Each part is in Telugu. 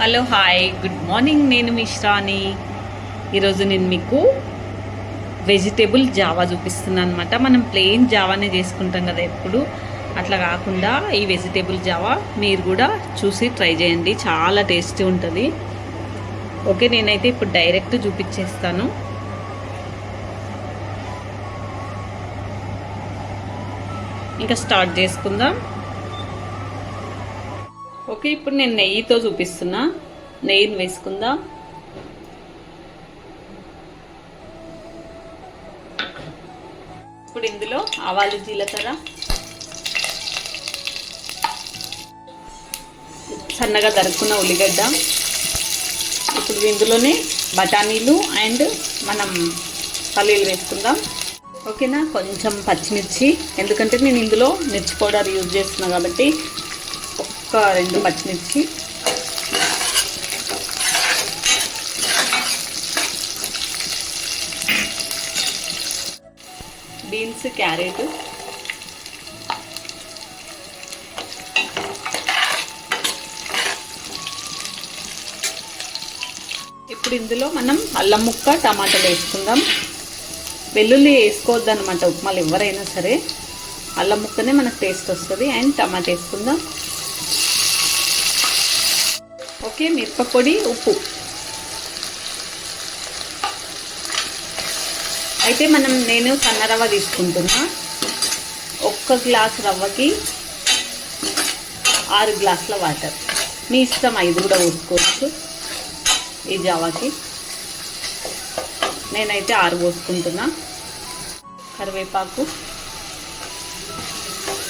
Hello hi good morning. నేను మిశ్రాని ఈరోజు నేను మీకు వెజిటేబుల్ జావా చూపిస్తున్నాను అనమాట మనం ప్లెయిన్ జావానే చేసుకుంటాం కదా ఎప్పుడు. అట్లా కాకుండా ఈ వెజిటేబుల్ జావా మీరు కూడా చూసి ట్రై చేయండి. చాలా టేస్టీ ఉంటుంది. ఓకే నేనైతే ఇప్పుడు డైరెక్ట్ చూపించేస్తాను. ఇంకా స్టార్ట్ చేసుకుందాం. ఓకే ఇప్పుడు నేను నెయ్యితో చూపిస్తున్నా. నెయ్యిని వేసుకుందాం. ఇప్పుడు ఇందులో ఆవాలు జీలకర్ర. సన్నగా దరుక్కున్న ఉల్లిగడ్డ. ఇప్పుడు ఇందులోనే బఠానీలు అండ్ మనం పల్లీలు వేసుకుందాం. ఓకేనా? కొంచెం పచ్చిమిర్చి. ఎందుకంటే నేను ఇందులో మిర్చి పౌడర్ యూజ్ చేస్తున్నా కాబట్టి ఒక రెండు పచ్చిమిర్చి. Beans carrot. ఇప్పుడు ఇందులో మనం అల్లం ముక్క టమాటాలు వేసుకుందాం. వెల్లుల్లి వేసుకోవద్దు అనమాట ఉప్మాలు ఎవరైనా సరే. అల్లం ముక్కనే మనకు టేస్ట్ వస్తుంది. అండ్ టమాటా వేసుకుందాం. ఓకే మిరపపొడి ఉప్పు. అయితే మనం నేను సన్న రవ్వ తీసుకుంటున్నా. ఒక్క గ్లాస్ రవ్వకి ఆరు గ్లాసుల వాటర్. మీ ఇష్టం ఐదు కూడా పోసుకోవచ్చు ఈ జావాకి. నేనైతే ఆరు పోసుకుంటున్నా. కరివేపాకు.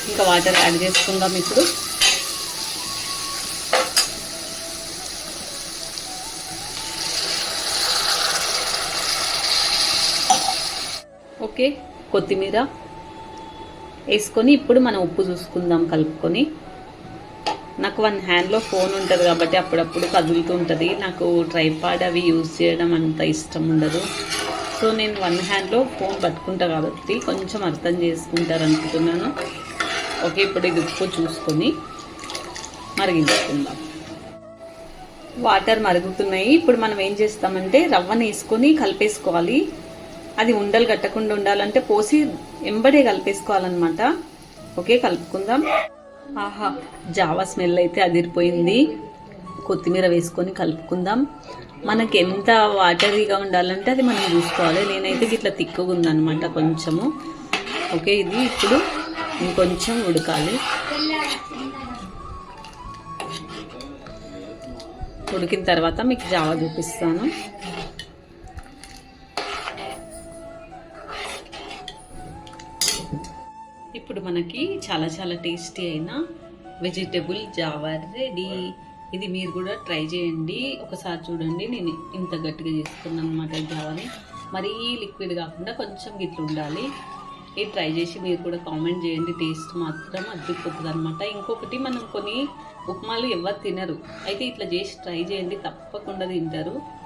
ఇంకా వాటర్ యాడ్ చేసుకుందాం ఇప్పుడు. ఓకే కొత్తిమీర వేసుకొని ఇప్పుడు మనం ఉప్పు చూసుకుందాం కలుపుకొని. నాకు వన్ హ్యాండ్లో ఫోన్ ఉంటుంది కాబట్టి అప్పుడప్పుడు కదులుతూ ఉంటుంది. నాకు ట్రైపాడ్ అవి యూజ్ చేయడం అంత ఇష్టం ఉండదు. సో నేను వన్ హ్యాండ్లో ఫోన్ పట్టుకుంటా కాబట్టి కొంచెం అర్థం చేసుకుంటారు అనుకుంటున్నాను. ఓకే ఇప్పుడు ఇది ఉప్పు చూసుకొని మరిగించుకుందాం. వాటర్ మరుగుతున్నాయి. ఇప్పుడు మనం ఏం చేస్తామంటే రవ్వను వేసుకొని కలిపేసుకోవాలి. అది ఉండలు కట్టకుండా ఉండాలంటే పోసి ఎంబడే కలిపేసుకోవాలన్నమాట. ఓకే కలుపుకుందాం. ఆహా జావా స్మెల్ అయితే అదిరిపోయింది. కొత్తిమీర వేసుకొని కలుపుకుందాం. మనకి ఎంత వాటరీగా ఉండాలంటే అది మనం చూసుకోవాలి. నేనైతే ఇట్లా తిక్కుగా ఉందన్నమాట కొంచెము. ఓకే ఇది ఇప్పుడు ఇంకొంచెం ఉడకాలి. ఉడికిన తర్వాత మీకు జావా చూపిస్తాను. మనకి చాలా చాలా టేస్టీ అయిన వెజిటేబుల్ జావా రెడీ. ఇది మీరు కూడా ట్రై చేయండి. ఒకసారి చూడండి. నేను ఇంత గట్టిగా చేసుకున్నాను అనమాట జావాని. మరీ లిక్విడ్ కాకుండా కొంచెం గిట్లు ఉండాలి. ఇది ట్రై చేసి మీరు కూడా కామెంట్ చేయండి. టేస్ట్ మాత్రం అద్దిపోతుంది అనమాట ఇంకొకటి మనం కొన్ని ఉప్మాలు ఎవరు తినరు. అయితే ఇట్లా చేసి ట్రై చేయండి. తప్పకుండా తింటారు.